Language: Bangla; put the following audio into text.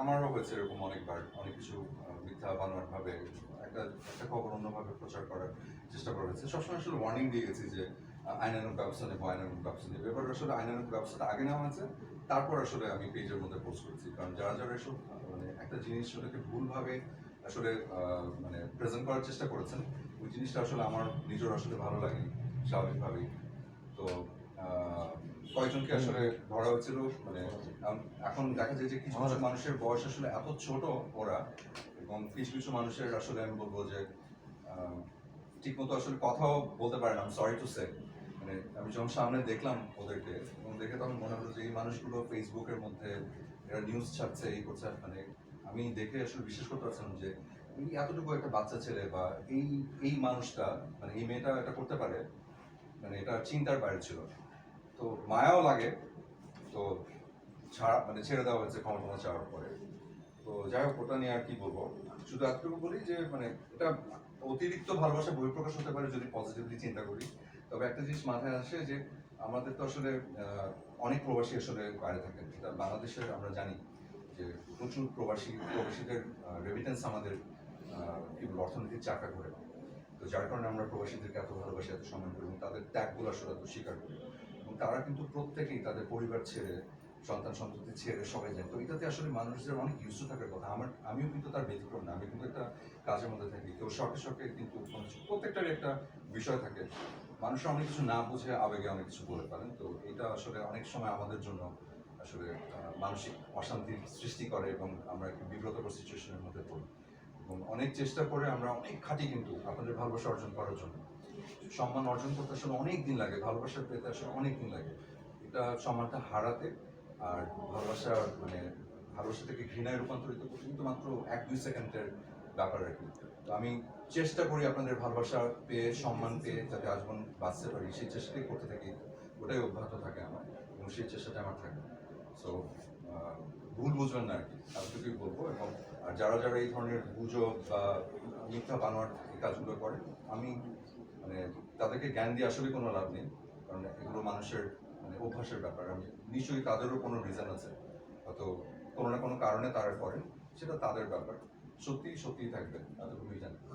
আমারও হয়েছে এরকম অনেকবার অনেক কিছু মিথ্যা বানোয়ার ভাবে একটা একটা খবর অন্যভাবে প্রচার করার চেষ্টা করা হয়েছে। সবসময় আসলে ওয়ার্নিং দিয়ে গেছি যে আইনানুক ব্যবস্থা নেব আইনানুক ব্যবস্থা নেব। এবার আসলে আইনানুক ব্যবস্থাটা আগে নেওয়া হয়েছে, তারপর আসলে আমি পেজের মধ্যে পোস্ট করেছি। কারণ যারা যারা এসব মানে একটা জিনিস ওটাকে ভুলভাবে আসলে মানে প্রেজেন্ট করার চেষ্টা করেছেন, ওই জিনিসটা আসলে আমার নিজের আসলে ভালো লাগেনি, স্বাভাবিকভাবেই। আহ, কয়েকজনকে আসলে ধরা হয়েছিল? মানে এখন দেখা যায় যে কিছু কিছু মানুষের বয়স আসলে এত ছোট ওরা এবং কিছু কিছু মানুষের আসলে আমি বলব যে ঠিক মতো আসলে কথাও বলতে পারে না সরি টু সে মানে আমি যখন সামনে দেখলাম ওদেরকে এবং দেখে তখন মনে হলো যে এই মানুষগুলো ফেসবুকের মধ্যে এরা নিউজ ছাড়ছে এই করছে মানে আমি দেখে আসলে বিশ্বাস করতে পারছিলাম যে এই এতটুকু একটা বাচ্চা ছেলে বা এই এই মানুষটা মানে এই মেয়েটা এটা করতে পারে মানে এটা চিন্তার বাইরে ছিল। তো মায়াও লাগে। তো ছাড়া মানে ছেড়ে দেওয়া হয়েছে ক্ষমা টমা চাওয়ার পরে। তো যাই হোক, ওটা নিয়ে আর কি বলব? শুধু এতটুকু বলি যে মানে এটা অতিরিক্ত ভালোবাসা বহিঃপ্রকাশ হতে পারে যদি পজিটিভলি চিন্তা করি। তবে একটা জিনিস মাথায় আসে যে, আমাদের তো আসলে অনেক প্রবাসী আসলে বাইরে থাকেন। এটা বাংলাদেশের আমরা জানি যে, প্রচুর প্রবাসী, প্রবাসীদের রেমিটেন্স আমাদের অর্থনীতির চাকা করে তো যার কারণে আমরা প্রবাসীদেরকে এত ভালোবাসি, এত সম্মান করি এবং তাদের ত্যাগগুলো আসলে এত স্বীকার করি। তারা কিন্তু প্রত্যেকেই তাদের পরিবার ছেড়ে, সন্তান সন্ততি ছেড়ে সবাই যায়। তো এটাতে আসলে মানুষদের অনেক ইউজ থাকার কথা। আমার, আমিও কিন্তু তার ব্যতিক্রম না। আমি কিন্তু একটা কাজের মধ্যে থাকি। কেউ শখে শখে কিন্তু কোনো কিছু- একটা বিষয় থাকে। মানুষ অনেক কিছু না বুঝে আবেগে অনেক কিছু বলে পারেন তো এটা আসলে অনেক সময় আমাদের জন্য আসলে মানসিক অশান্তির সৃষ্টি করে এবং আমরা একটি বিব্রতকর সিচুয়েশনের মধ্যে পড়ি। এবং অনেক চেষ্টা করে আমরা অনেক খাটি কিন্তু আপনাদের ভালোবাসা অর্জন করার জন্য। সম্মান অর্জন করতে আসলে অনেক দিন লাগে, ভালোবাসা পেতে আসলে অনেক দিন লাগে। এটা সম্মানটা হারাতে আর ভালোবাসা মানে ভালোবাসা থেকে ঘৃণায় রূপান্তরিত কিন্তু মাত্র এক, দুই সেকেন্ডের ব্যাপার আর কি। তো আমি চেষ্টা করি আপনাদের ভালোবাসা পেয়ে, সম্মান পেয়ে যাতে আজীবন বাঁচতে পারি। সেই চেষ্টাই করতে থাকি, ওটাই অব্যাহত থাকে আমার এবং সেই চেষ্টাটা আমার থাকে সো ভুল বুঝবেন না আর কি, এতটুকুই বলব এবং আর যারা যারা এই ধরনের গুজব বা মিথ্যা বানোয়ার এই কাজগুলো করে, আমি মানে তাদেরকে জ্ঞান দিয়ে আসলে কোনো লাভ নেই। কারণ এগুলো মানুষের মানে অভ্যাসের ব্যাপার। আমি নিশ্চয়ই তাদেরও কোনো রিজন আছে। হয়তো কোনো না কোনো কারণে তারা করেন, সেটা তাদের ব্যাপার। সত্যি সত্যিই থাকবে, এতটুকুই জানি।